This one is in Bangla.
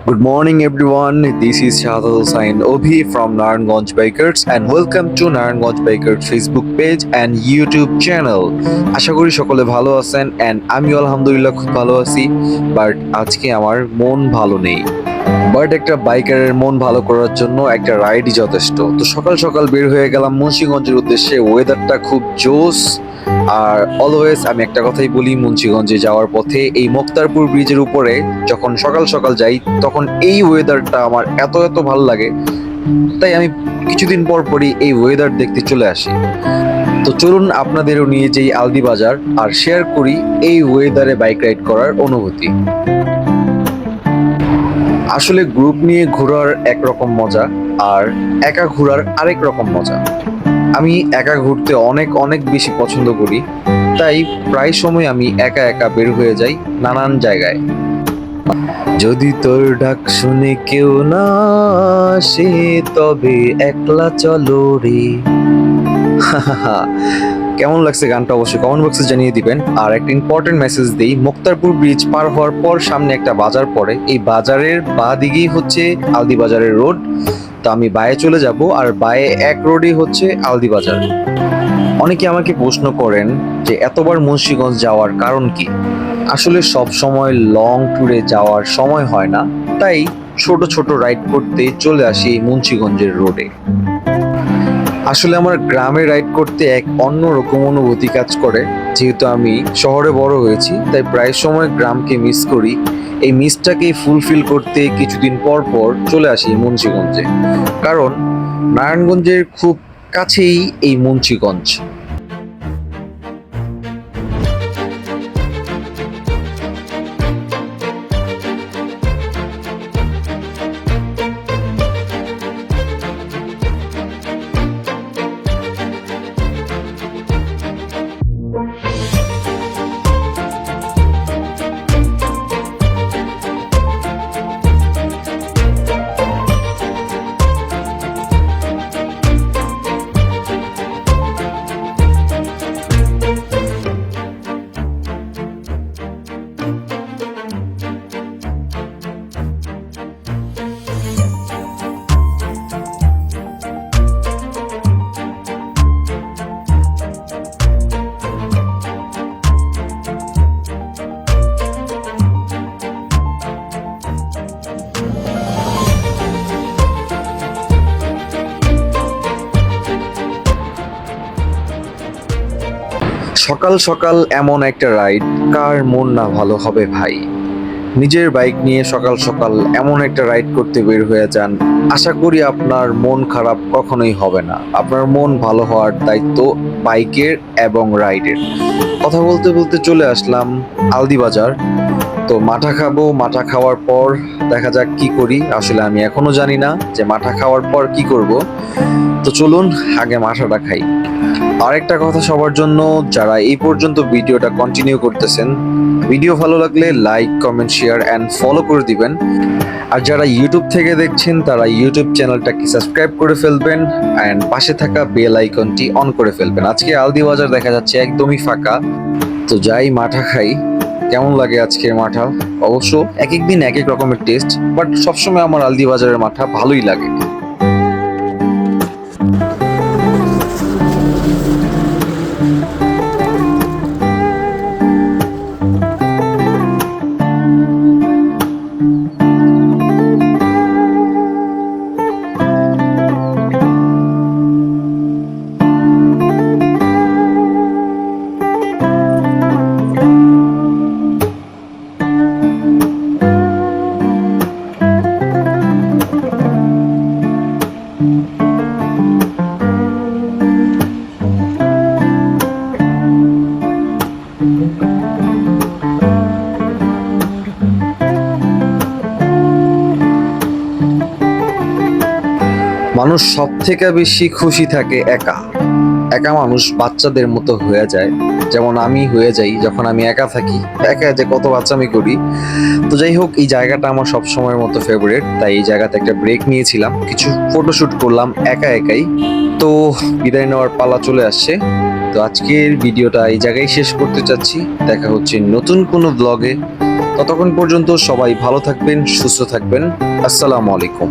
Good morning, everyone. This is Shahadul Hussain Obi from Naranganj Bakers, and welcome to Naranganj Bakers Facebook page and YouTube channel. আশা করি সকলে ভালো আছেন অ্যান্ড আমিও আলহামদুলিল্লাহ খুব ভালো আছি বাট আজকে আমার মন ভালো নেই বাট একটা বাইকারের মন ভালো করার জন্য একটা রাইডই যথেষ্ট তো সকাল সকাল বের হয়ে গেলাম মুন্সিগঞ্জের উদ্দেশ্যে ওয়েদারটা খুব জোস আর অলওয়েজ আমি একটা কথাই বলি মুন্সিগঞ্জে যাওয়ার পথে, এই মুক্তারপুর ব্রিজের উপরে যখন সকাল সকাল যাই, তখন এই ওয়েদারটা আমার এত এত ভালো লাগে। তাই আমি কিছুদিন পর পরই এই ওয়েদার দেখতে চলে আসি। তো চলুন আপনাদেরও নিয়ে যেই আলদি বাজার আর শেয়ার করি এই ওয়েদারে বাইক রাইড করার অনুভূতি। আসলে গ্রুপ নিয়ে ঘোরার একরকম মজা আর একা ঘোরার আরেক রকম মজা। আমি একা ঘুরতে অনেক অনেক বেশি পছন্দ করি। তাই প্রায় সময় আমি একা একা বের হয়ে যাই নানান জায়গায়। যদি তোর ডাক শুনে কেউ না আসে, তবে একলা চলো রে। কেমন লাগছে গানটা অবশ্যই কমেন্ট বক্সে জানিয়ে দিবেন। আর একটা ইম্পর্টেন্ট মেসেজ দিই, মুক্তারপুর ব্রিজ পার হওয়ার পর সামনে একটা বাজার পড়ে। এই বাজারের বা দিকেই হচ্ছে আলদি বাজারের রোড তো আমি বায়ে চলে যাব আর বায়ে এক রোডই হচ্ছে আলদি বাজার। অনেকে আমাকে প্রশ্ন করেন যে এতবার মুন্সিগঞ্জ যাওয়ার কারণ কি? আসলে সব সময় লং ট্যুরে যাওয়ার সময় হয় না, তাই ছোট ছোট রাইড করতে চলে আসি এই মুন্সিগঞ্জের রোডে আসলে আমার গ্রামে রাইড করতে এক অন্যরকম অনুভূতি কাজ করে, যেহেতু আমি শহরে বড় হয়েছি, তাই প্রায় সময় গ্রামকে মিস করি। এই মিসটাকে ফুলফিল করতে কিছুদিন পর পর চলে আসি মুন্সিগঞ্জে। কারণ নারায়ণগঞ্জের খুব কাছেই এই মুন্সিগঞ্জ। সকাল সকাল এমন একটা রাইড, কার মন না ভালো হবে ভাই? নিজের বাইক নিয়ে সকাল সকাল এমন একটা রাইড করতে বের হয়ে যান, আশা করি আপনার মন খারাপ কখনোই হবে না। আপনার মন ভালো হওয়ার দায়িত্ব বাইকের এবং রাইডের। কথা বলতে বলতে চলে আসলাম আলদি বাজার তো মাঠা খাব, মাঠা খাওয়ার পর দেখা যাক কি করি। আসলে আমি এখনও জানি না যে মাঠা খাওয়ার পর কি করব। তো চলুন, আগে মাঠাটা খাই। আরেকটা কথা সবার জন্য, যারা এই পর্যন্ত ভিডিওটা কন্টিনিউ করতেছেন, ভিডিও ভালো লাগলে like comment share and follow করে দিবেন। আর যারা ইউটিউব থেকে দেখছেন, তারা ইউটিউব চ্যানেলটাকে সাবস্ক্রাইব করে ফেলবেন অ্যান্ড পাশে থাকা বেল আইকনটি অন করে ফেলবেন। আজকে আলদি বাজার দেখা যাচ্ছে একদমই ফাঁকা। তো যাই, মাঠা খাই। কেমন লাগে আজকের মাঠা? অবশ্য এক এক দিন এক এক রকমের টেস্ট বাট সবসময় আমার আলদি বাজারের মাঠা ভালোই লাগে। মানুষ সব থেকে বেশি খুশি থাকে একা। একা মানুষ বাচ্চাদের মতো হয়ে যায়। যেমন আমি হয়ে যাই, যখন আমি একা থাকি, একা যে কত বাচ্চামি করি। তো যাই হোক, এই জায়গাটা আমার সব সময়ের মতো ফেভারিট তাই এই জায়গাতে একটা ব্রেক নিয়েছিলাম। কিছু ফটোশুট করলাম একা একাই। তো বিদায় নেওয়ার পালা চলে আসছে। তো আজকের ভিডিওটা এই জায়গায় শেষ করতে চাচ্ছি। দেখা হচ্ছে নতুন কোনো ব্লগে ততক্ষণ পর্যন্ত সবাই ভালো থাকবেন, সুস্থ থাকবেন। আসসালামু আলাইকুম।